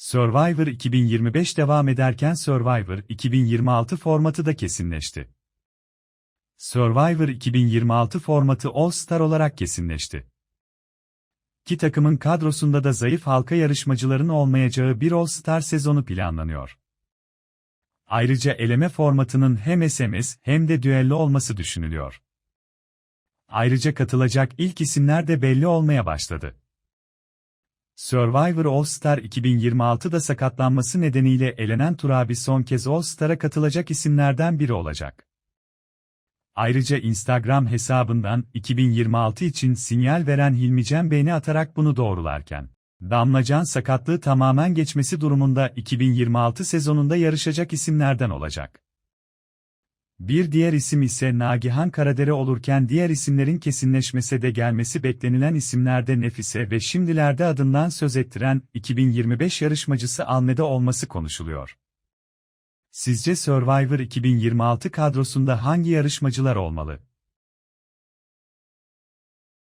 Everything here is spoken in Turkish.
Survivor 2025 devam ederken Survivor 2026 formatı da kesinleşti. Survivor 2026 formatı All Star olarak kesinleşti. İki takımın kadrosunda da zayıf halka yarışmacıların olmayacağı bir All Star sezonu planlanıyor. Ayrıca eleme formatının hem SMS hem de düello olması düşünülüyor. Ayrıca katılacak ilk isimler de belli olmaya başladı. Survivor All Star 2026'da sakatlanması nedeniyle elenen Turabi son kez All Star'a katılacak isimlerden biri olacak. Ayrıca Instagram hesabından 2026 için sinyal veren Hilmican beğeni atarak bunu doğrularken, Damlacan sakatlığı tamamen geçmesi durumunda 2026 sezonunda yarışacak isimlerden olacak. Bir diğer isim ise Nagihan Karadere olurken diğer isimlerin kesinleşmese de gelmesi beklenilen isimlerde Nefise ve şimdilerde adından söz ettiren 2025 yarışmacısı Almeda olması konuşuluyor. Sizce Survivor 2026 kadrosunda hangi yarışmacılar olmalı?